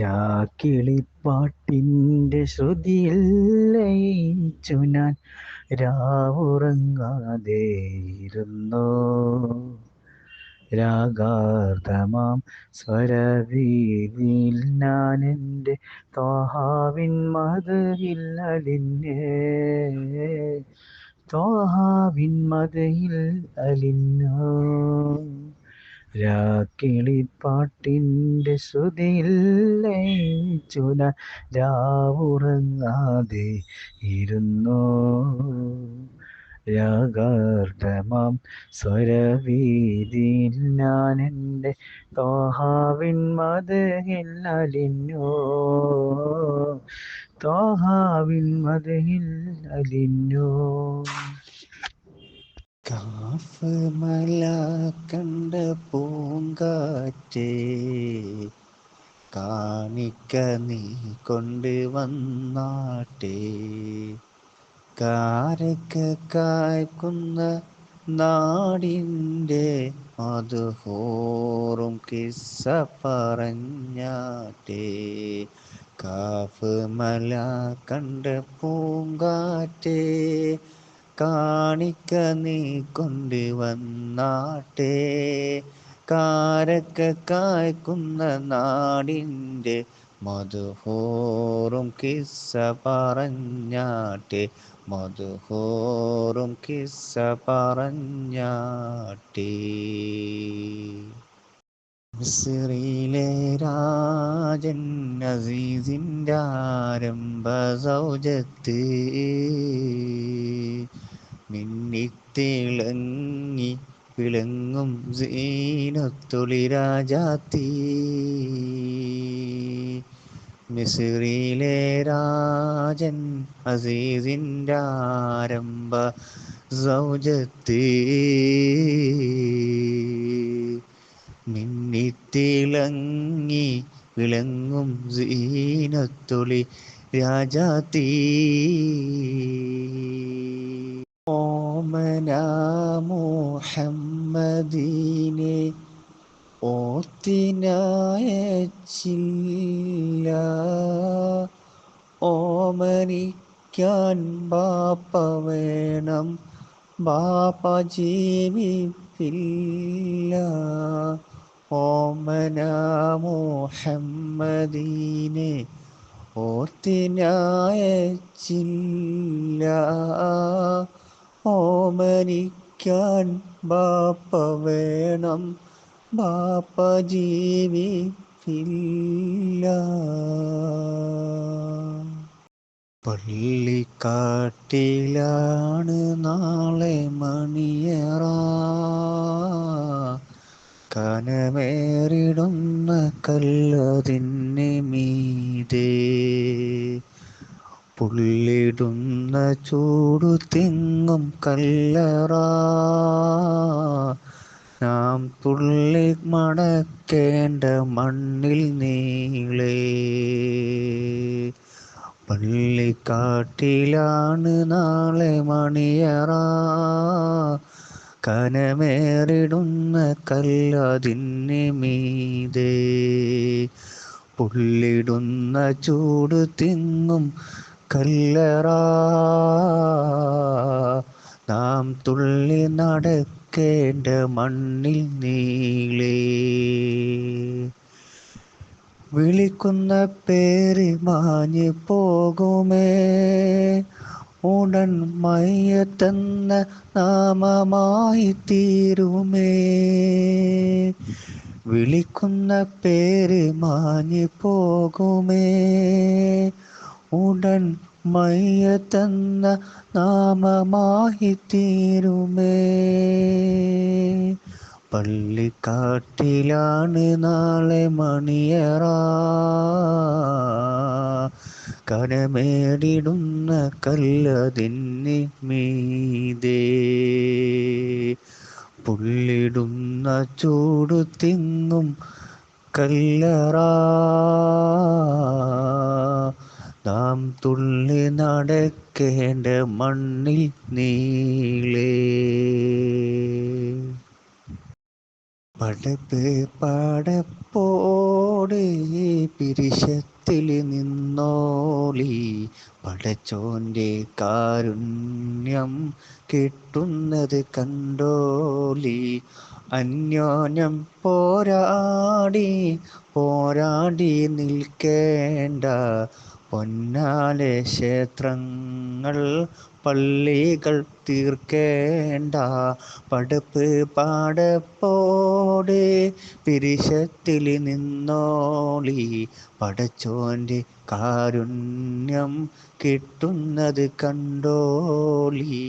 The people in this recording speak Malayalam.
രാക്കിളിപ്പാട്ടിന്റെ ശ്രുതിയിൽ ലയിച്ചു ഞാൻ രാവുറങ്ങാതെ ഇരുന്നു രാഗാർദ്ധമാം സ്വരവീതിയിൽ ഞാൻ എന്റെ തോഹാവിൻ മതയിൽ അലിഞ്ഞ്. തോഹാവിൻ മതയിൽ അലിഞ്ഞു. രാക്കിളിപ്പാട്ടിന്റെ ശ്രുതിയിൽ ലയിച്ചു ഞാൻ രാവുറങ്ങാതെ ഇരുന്നു. രാഗാർദ്ധമാം സ്വരവീതിയിൽ ഞാൻ എന്റെ തോഹാവിൻ മതഹില്ലലിഞ്ഞോ തോഹാവിൻ മതഹില്ലലിഞ്ഞോ കാഫ് മല കണ്ട പൂങ്കാറ്റേ കാണിക്ക നീ കൊണ്ട് വന്നാട്ടെ. കാരക്ക കായ്ക്കുന്ന നാടിന്റെ മധുഹോറും കിസ്സ പറഞ്ഞാട്ടേ. കാഫ് മല കണ്ട പൂങ്കാറ്റേ കാണിക്ക നീ കൊണ്ട് വന്നാട്ടെ. കാരക്ക കായ്ക്കുന്ന നാടിന്റെ മധുഹോറും കിസ്സ പറഞ്ഞാട്ടെ. മധുഹോറും കിസ്സ പറഞ്ഞാട്ടെ. മിസ്രിയിലെ രാജൻ അസീസിന്റെ ആരംഭ സൗജത്ത് മിന്നിത്തിളങ്ങി വിളങ്ങും സീനത്തൊളി രാജാത്തി. മിസ്രിയിലെ രാജൻ അസീസിന്റെ ആരംഭ സൗജത്ത് മിന്നിത്തിളങ്ങി വിളങ്ങും സീനത്തൊളി രാജാത്തി ഓമന മുഹമ്മദീനെ ഓത്തിനയച്ചില്ല ഓമനിക്കാൻ ബാപ്പ വേണം ബാപ്പ ജീവിപ്പില്ല. ഓമന മുഹമ്മദീനെ ഓർത്തിനായച്ചില്ല. ഓമനിക്കാൻ ബാപ്പ വേണം ബാപ്പ ജീവിപ്പില്ല. പള്ളിക്കാട്ടിലാണ് നാളെ മണിയറ. കനമേറിടുന്ന കല്ലതിന് മീതേ. പുള്ളിടുന്ന ചൂടു തിങ്ങും കല്ലറ. നാം തുള്ളി മടക്കേണ്ട മണ്ണിൽ നീളേ. പള്ളിക്കാട്ടിലാണ് നാളെ മണിയറ. കനമേറിടുന്ന കല്ലതിന്നെ മീതേ. പുള്ളിടുന്ന ചൂട് തിങ്ങും കല്ലറ. നാം തുള്ളി നടക്കേണ്ട മണ്ണിൽ നീളേ. വിളിക്കുന്ന പേര് മാഞ്ഞു പോകുമേ. ഉടൻ മയ്യത്തെന്ന നാമമായി തീരുമേ. വിളിക്കുന്ന പേര് മാഞ്ഞു പോകുമേ. ഉടൻ മയ്യത്തെന്ന നാമമായി തീരുമേ. പള്ളിക്കാട്ടിലാണ് നാളെ മണിയറ. കരമേടിടുന്ന കല്ലതിന് മീതേ. പുള്ളിടുന്ന ചൂടു തിങ്ങും കല്ലറ. നാം തുള്ളി നടക്കേണ്ട മണ്ണിൽ നീളേ. പടപ്പ് പടപ്പോടെ പിരിശത്തിൽ നിന്നോളി. പടച്ചോന്റെ കാരുണ്യം കിട്ടുന്നത് കണ്ടോളി. അന്യോന്യം പോരാടി പോരാടി നിൽക്കേണ്ട പൊന്നാലെ ക്ഷേത്രങ്ങൾ പള്ളികൾ തീർക്കേണ്ട. പടപ്പ് പാടപ്പോടെ പിരിശത്തിൽ നിന്നോളി. പടച്ചോന്റെ കാരുണ്യം കിട്ടുന്നത് കണ്ടോളി.